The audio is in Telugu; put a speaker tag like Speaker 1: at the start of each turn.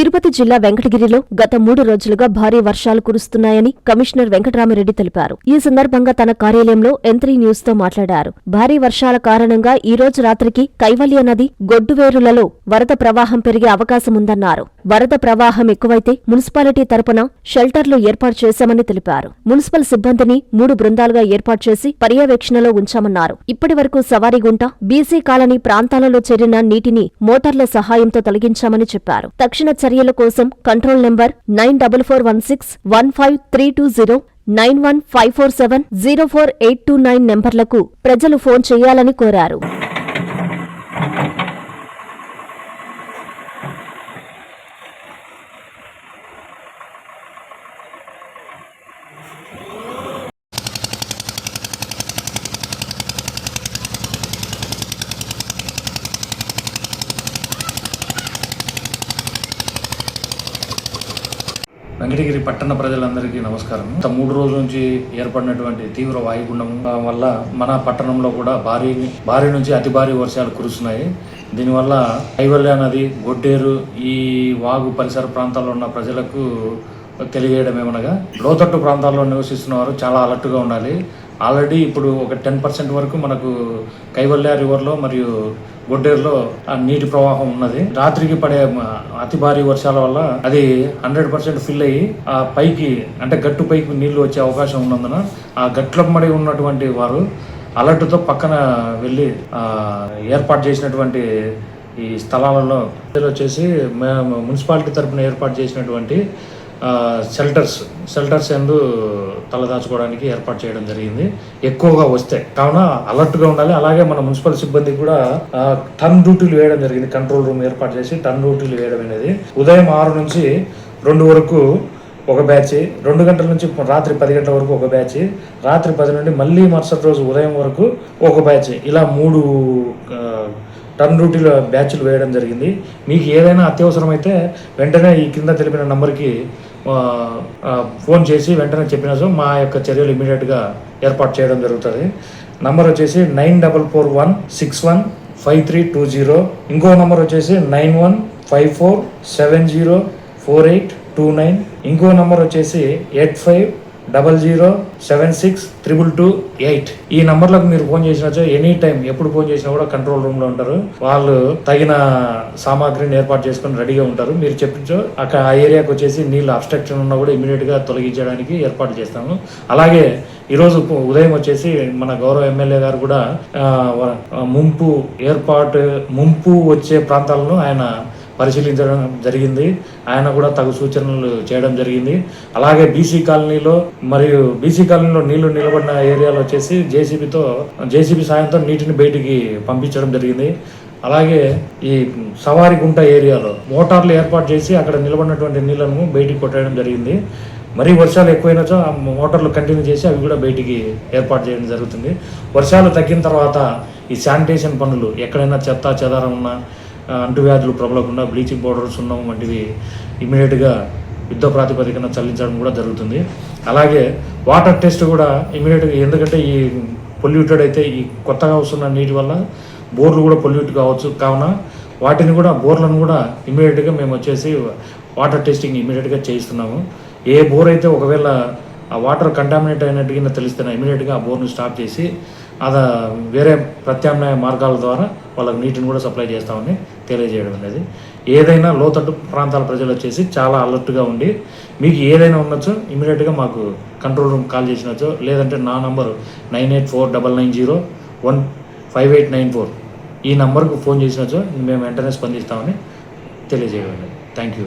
Speaker 1: తిరుపతి జిల్లా వెంకటగిరిలో గత మూడు రోజులుగా భారీ వర్షాలు కురుస్తున్నాయని కమిషనర్ వెంకటరామిరెడ్డి తెలిపారు. ఈ సందర్భంగా తన కార్యాలయంలో ఎంత్రీ న్యూస్తో మాట్లాడారు. భారీ వర్షాల కారణంగా ఈ రోజు రాత్రికి కైవల్య నది గొడ్డువేరులలో వరద ప్రవాహం పెరిగే అవకాశముందన్నారు. వరద ప్రవాహం ఎక్కువైతే మున్సిపాలిటీ తరపున షెల్టర్లు ఏర్పాటు చేశామని తెలిపారు. మున్సిపల్ సిబ్బందిని మూడు బృందాలుగా ఏర్పాటు చేసి పర్యవేక్షణలో ఉంచామన్నారు. ఇప్పటి వరకు సవారీగుంట బీసీ కాలనీ ప్రాంతాలలో చేరిన నీటిని మోటార్ల సహాయంతో తొలగించామని చెప్పారు. తక్షణ చర్యల కోసం control number nine double four one six one five three two zero nine one five four seven zero four eight two nine నెంబర్లకు ప్రజలు ఫోన్ చేయాలని కోరారు.
Speaker 2: వెంకటగిరి పట్టణ ప్రజలందరికీ నమస్కారం. గత మూడు రోజుల నుంచి ఏర్పడినటువంటి తీవ్ర వాయుగుండం వల్ల మన పట్టణంలో కూడా భారీ భారీ నుంచి అతి భారీ వర్షాలు కురుస్తున్నాయి. దీనివల్ల కైవల్య నది గొడ్డేరు ఈ వాగు పరిసర ప్రాంతాల్లో ఉన్న ప్రజలకు తెలియజేయడం ఏమనగా లోతట్టు ప్రాంతాల్లో నివసిస్తున్న వారు చాలా అలర్ట్గా ఉండాలి. ఆల్రెడీ ఇప్పుడు ఒక టెన్ పర్సెంట్ వరకు మనకు కైవల్య రివర్లో మరియు గొడ్డేరులో ఆ నీటి ప్రవాహం ఉన్నది. రాత్రికి పడే అతి భారీ వర్షాల వల్ల అది హండ్రెడ్ పర్సెంట్ ఫిల్ అయ్యి ఆ పైకి అంటే గట్టు పైకి నీళ్ళు వచ్చే అవకాశం ఉన్నందున ఆ గట్లమ్మడి ఉన్నటువంటి వారు అలర్ట్తో పక్కన వెళ్ళి ఏర్పాటు చేసినటువంటి ఈ స్థలాలలో వచ్చేసి మేము మున్సిపాలిటీ తరపున ఏర్పాటు చేసినటువంటి షెల్టర్స్ షెల్టర్స్ ఎందు తలదాచుకోవడానికి ఏర్పాటు చేయడం జరిగింది. ఎక్కువగా వస్తే కావున అలర్ట్గా ఉండాలి. అలాగే మన మున్సిపల్ సిబ్బంది కూడా టర్న్ డ్యూటీలు వేయడం జరిగింది. కంట్రోల్ రూమ్ ఏర్పాటు చేసి టర్న్ డ్యూటీలు వేయడం అనేది. ఉదయం ఆరు నుంచి రెండు వరకు ఒక బ్యాచ్ రెండు గంటల నుంచి రాత్రి పది గంటల వరకు ఒక బ్యాచ్ రాత్రి పది నుండి మళ్ళీ మరుసటి రోజు ఉదయం వరకు ఒక బ్యాచ్. ఇలా మూడు టర్న్ డ్యూటీలో బ్యాచ్లు వేయడం జరిగింది. మీకు ఏదైనా అత్యవసరమైతే వెంటనే ఈ కింద తెలిపిన నంబర్కి ఫోన్ చేసి వెంటనే చెప్పిన సో మా యొక్క చర్యలు ఇమీడియట్గా ఏర్పాటు చేయడం జరుగుతుంది. నంబర్ వచ్చేసి nine double four one six one five three two zero. ఇంకో నంబర్ వచ్చేసి nine one five four seven zero four eight two nine. ఇంకో నంబర్ వచ్చేసి eight five double zero seven six triple two eight. ఈ నంబర్లకు మీరు ఫోన్ చేసినచో ఎనీ టైం ఎప్పుడు ఫోన్ చేసినా కూడా కంట్రోల్ రూమ్లో ఉంటారు. వాళ్ళు తగిన సామాగ్రిని ఏర్పాటు చేసుకొని రెడీగా ఉంటారు. మీరు చెప్పించో అక్కడ ఆ ఏరియాకి వచ్చేసి నీళ్ళు అబ్స్ట్రక్షన్ ఉన్నా కూడా ఇమీడియట్గా తొలగించడానికి ఏర్పాటు చేస్తాము. అలాగే ఈరోజు ఉదయం వచ్చేసి మన గౌరవ ఎమ్మెల్యే గారు కూడా ముంపు ఏర్పాటు ముంపు వచ్చే ప్రాంతాలను ఆయన పరిశీలించడం జరిగింది. ఆయన కూడా తగు సూచనలు చేయడం జరిగింది. అలాగే బీసీ కాలనీలో మరియు బీసీ కాలనీలో నీళ్ళు నిలబడిన ఏరియాలో వచ్చేసి జేసీబీతో జేసీబీ సాయంతో నీటిని బయటికి పంపించడం జరిగింది. అలాగే ఈ సవారి గుంట ఏరియాలో మోటార్లు ఏర్పాటు చేసి అక్కడ నిలబడినటువంటి నీళ్ళను బయటికి కొట్టడం జరిగింది. మరీ వర్షాలు ఎక్కువైనచో ఆ మోటార్లు కంటిన్యూ చేసి అవి కూడా బయటికి ఏర్పాటు చేయడం జరుగుతుంది. వర్షాలు తగ్గిన తర్వాత ఈ శానిటేషన్ పనులు ఎక్కడైనా చెత్త చెదారం ఉన్నా అంటువ్యాధులు ప్రబలకుండా బ్లీచింగ్ పౌడర్ సున్నం వంటివి ఇమీడియట్గా యుద్ధ ప్రాతిపదికన చల్లించడం కూడా జరుగుతుంది. అలాగే వాటర్ టెస్ట్ కూడా ఇమీడియట్గా ఎందుకంటే ఈ పొల్యూటెడ్ అయితే ఈ కొత్తగా వస్తున్న నీటి వల్ల బోర్లు కూడా పొల్యూట్ కావచ్చు. కావున వాటిని కూడా బోర్లను కూడా ఇమీడియట్గా మేము వచ్చేసి వాటర్ టెస్టింగ్ ఇమీడియట్గా చేయిస్తున్నాము. ఏ బోర్ అయితే ఒకవేళ ఆ వాటర్ కంటామినేట్ అయినట్టుగా తెలిస్తే ఇమీడియట్గా ఆ బోర్ను స్టాప్ చేసి అది వేరే ప్రత్యామ్నాయ మార్గాల ద్వారా వాళ్ళకి నీటిని కూడా సప్లై చేస్తామని తెలియజేయడం అనేది. ఏదైనా లోతట్టు ప్రాంతాల ప్రజలు వచ్చేసి చాలా అలర్ట్గా ఉండి మీకు ఏదైనా ఉండొచ్చు ఇమీడియట్గా మాకు కంట్రోల్ రూమ్ కాల్ చేసినచ్చో లేదంటే నా number nine eight four double nine zero one five eight nine four ఈ నంబర్కు ఫోన్ చేసినచ్చో మేము వెంటనే స్పందిస్తామని తెలియజేయడం థ్యాంక్ యూ